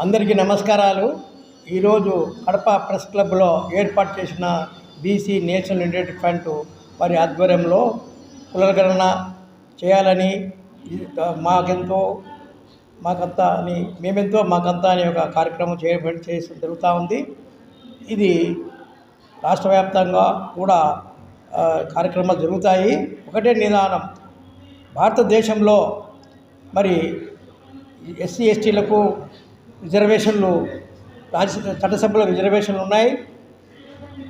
అందరికీ నమస్కారాలు. ఈరోజు కడప ప్రెస్ క్లబ్లో ఏర్పాటు చేసిన బీసీ నేషనల్ యునైటెడ్ ఫ్రంట్ వారి ఆధ్వర్యంలో కులగణన చేయాలని మాకెంతో మాకంతా అని మేమెంతో మాకంతా అనే ఒక కార్యక్రమం చేయ చేసి జరుగుతూ ఉంది. ఇది రాష్ట్ర వ్యాప్తంగా కూడా కార్యక్రమాలు జరుగుతాయి. ఒకటే నిదానం. భారతదేశంలో మరి ఎస్సీ ఎస్టీలకు రిజర్వేషన్లు రాజ్య చట్టసభలో రిజర్వేషన్లు ఉన్నాయి.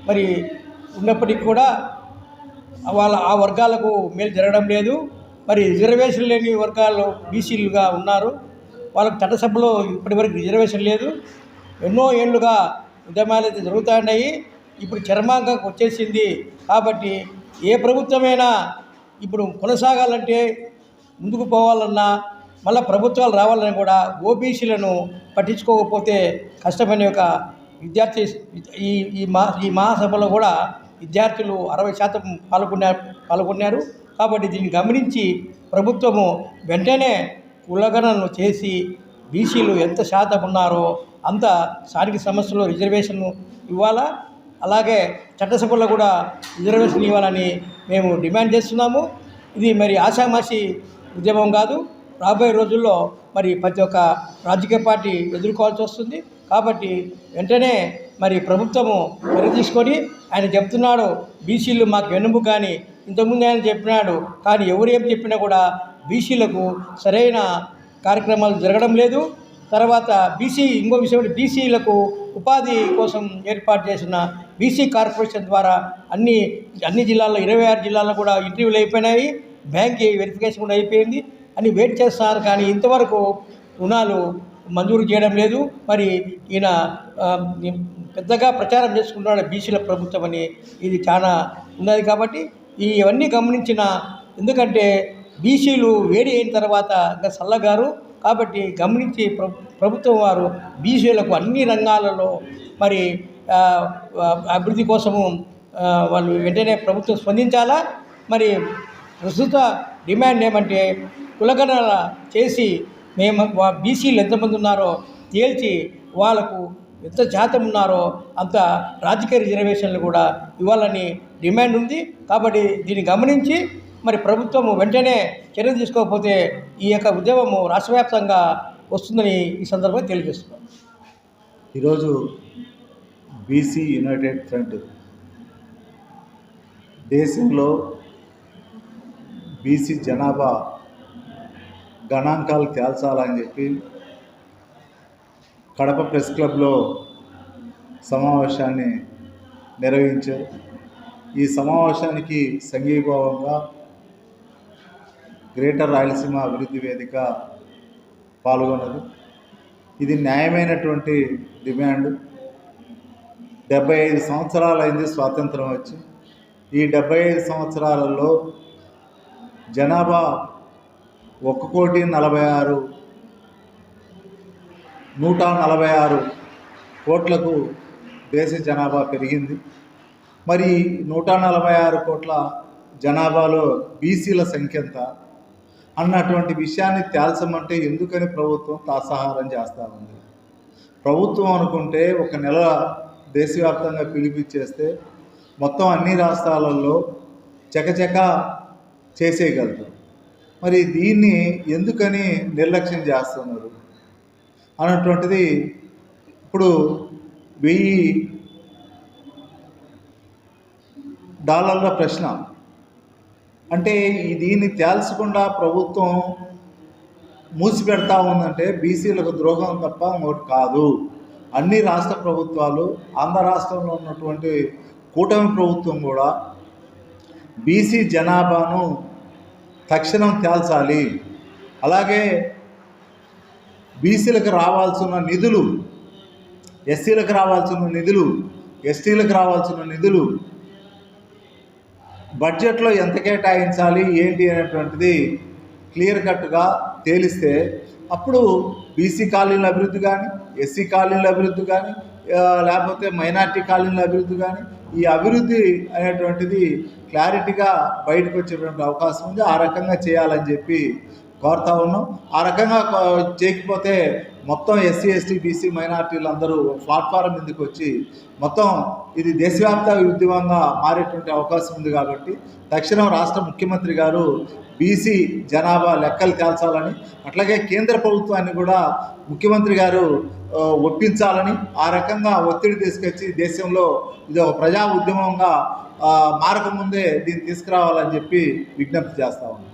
మరి ఉన్నప్పటికీ కూడా వాళ్ళ ఆ వర్గాలకు మేలు జరగడం లేదు. మరి రిజర్వేషన్ లేని వర్గాలు బీసీలుగా ఉన్నారు. వాళ్ళకి చట్టసభలో ఇప్పటివరకు రిజర్వేషన్ లేదు. ఎన్నో ఏళ్ళుగా ఉద్యమాలు అయితే జరుగుతున్నాయి. ఇప్పుడు చర్మాంకంకి వచ్చేసింది. కాబట్టి ఏ ప్రభుత్వమైనా ఇప్పుడు కొనసాగాలంటే ముందుకు పోవాలన్నా మళ్ళీ ప్రభుత్వాలు రావాలని కూడా ఓబీసీలను పట్టించుకోకపోతే కష్టమైన ఒక విద్యార్థి ఈ ఈ మా ఈ మహాసభలో కూడా విద్యార్థులు అరవై శాతం పాల్గొన్నారు పాల్గొన్నారు. కాబట్టి దీన్ని గమనించి ప్రభుత్వము వెంటనే కులగణనను చేసి బీసీలు ఎంత శాతం ఉన్నారో అంత స్థానిక సమస్యలో రిజర్వేషన్ ఇవ్వాలా? అలాగే చట్టసభలో కూడా రిజర్వేషన్ ఇవ్వాలని మేము డిమాండ్ చేస్తున్నాము. ఇది మరి ఆషామాషి ఉద్యమం కాదు. రాబోయే రోజుల్లో మరి ప్రతి ఒక్క రాజకీయ పార్టీ ఎదుర్కోవాల్సి వస్తుంది. కాబట్టి వెంటనే మరి ప్రభుత్వము చర్య తీసుకొని ఆయన చెప్తున్నాడు బీసీలు మాకు వెనుము కానీ ఇంతకుముందు ఆయన చెప్పినాడు కానీ ఎవరు ఏం చెప్పినా కూడా బీసీలకు సరైన కార్యక్రమాలు జరగడం లేదు. తర్వాత బీసీ ఇంకో విషయం బీసీలకు ఉపాధి కోసం ఏర్పాటు చేసిన బీసీ కార్పొరేషన్ ద్వారా అన్ని అన్ని జిల్లాల్లో ఇరవై ఆరు జిల్లాల్లో కూడా ఇంటర్వ్యూలు అయిపోయినాయి. బ్యాంక్ వెరిఫికేషన్ కూడా అయిపోయింది. అని వెయిట్ చేస్తున్నారు కానీ ఇంతవరకు రుణాలు మంజూరు చేయడం లేదు. మరి ఈయన పెద్దగా ప్రచారం చేసుకుంటున్నాడు బీసీల ప్రభుత్వం అని ఇది చాలా ఉన్నది కాబట్టి ఇవన్నీ గమనించిన ఎందుకంటే బీసీలు వేడి అయిన తర్వాత ఇంకా చల్లగారు కాబట్టి గమనించి ప్రభుత్వం వారు బీసీలకు అన్ని రంగాలలో మరి అభివృద్ధి కోసము వాళ్ళు వెంటనే ప్రభుత్వం స్పందించాలా? మరి ప్రస్తుత డిమాండ్ ఏమంటే కులగణన చేసి మేము బీసీలు ఎంతమంది ఉన్నారో తేల్చి వాళ్ళకు ఎంత శాతం ఉన్నారో అంత రాజకీయ రిజర్వేషన్లు కూడా ఇవ్వాలని డిమాండ్ ఉంది. కాబట్టి దీన్ని గమనించి మరి ప్రభుత్వము వెంటనే చర్య తీసుకోకపోతే ఈ యొక్క ఉద్యమము రాష్ట్రవ్యాప్తంగా వస్తుందని ఈ సందర్భంగా తెలియజేస్తున్నాం. ఈరోజు బీసీ యునైటెడ్ ఫ్రంట్ దేశంలో బీసీ జనాభా గణాంకాలు తేల్చాలని చెప్పి కడప ప్రెస్ క్లబ్లో సమావేశాన్ని నిర్వహించారు. ఈ సమావేశానికి సంఘీభావంగా గ్రేటర్ రాయలసీమ అభివృద్ధి వేదిక పాల్గొన్నది. ఇది న్యాయమైనటువంటి డిమాండ్. డెబ్బై ఐదు సంవత్సరాలైంది స్వాతంత్రం వచ్చి ఈ డెబ్బై ఐదు సంవత్సరాలలో జనాభా ఒక కోటి నలభై ఆరు నూట నలభై ఆరు కోట్లకు దేశ జనాభా పెరిగింది. మరి నూట నలభై ఆరు కోట్ల జనాభాలో బీసీల సంఖ్య ఎంత అన్నటువంటి విషయాన్ని తేల్చమంటే ఎందుకని ప్రభుత్వం తాసాహారం చేస్తూ ఉంది? ప్రభుత్వం అనుకుంటే ఒక నెల దేశవ్యాప్తంగా పిలిపించేస్తే మొత్తం అన్ని రాష్ట్రాలలో చకచక చేసేయగలుగుతాం. మరి దీన్ని ఎందుకని నిర్లక్ష్యం చేస్తున్నారు? అన్నటువంటిది ఇప్పుడు వెయ్యి డాలర్ల ప్రశ్న. అంటే ఈ దీన్ని తేల్చకుండా ప్రభుత్వం మూసిపెడతా ఉందంటే బీసీలకు ద్రోహం తప్ప ఇంకోటి కాదు. అన్ని రాష్ట్ర ప్రభుత్వాలు ఆంధ్ర రాష్ట్రంలో ఉన్నటువంటి కూటమి ప్రభుత్వం కూడా బీసీ జనాభాను తక్షణం తేల్చాలి అలాగే బీసీలకు రావాల్సిన నిధులు ఎస్సీలకు రావాల్సిన నిధులు ఎస్టీలకు రావాల్సిన నిధులు బడ్జెట్లో ఎంత కేటాయించాలి ఏంటి అనేటువంటిది క్లియర్ కట్గా తేలిస్తే అప్పుడు బీసీ కాలనీల అభివృద్ధి కానీ ఎస్సీ కాలనీల అభివృద్ధి కానీ లేకపోతే మైనార్టీ కాలనీల అభివృద్ధి కానీ ఈ అభివృద్ధి అనేటువంటిది క్లారిటీగా బయటకు వచ్చేటువంటి అవకాశం ఉంది. ఆ రకంగా చేయాలని చెప్పి కోరుతా ఉన్నాం. ఆ రకంగా చేయకపోతే మొత్తం ఎస్సీ ఎస్టీ బీసీ మైనార్టీలు అందరూ ప్లాట్ఫారం మీదకి వచ్చి మొత్తం ఇది దేశవ్యాప్త ఉద్యమంగా మారేటువంటి అవకాశం ఉంది కాబట్టి తక్షణం రాష్ట్ర ముఖ్యమంత్రి గారు బీసీ జనాభా లెక్కలు తేల్చాలని అట్లాగే కేంద్ర ప్రభుత్వాన్ని కూడా ముఖ్యమంత్రి గారు ఒప్పించాలని ఆ రకంగా ఒత్తిడి తీసుకొచ్చి దేశంలో ఇది ఒక ప్రజా ఉద్యమంగా మారకముందే దీన్ని తీసుకురావాలని చెప్పి విజ్ఞప్తి చేస్తా ఉన్నాను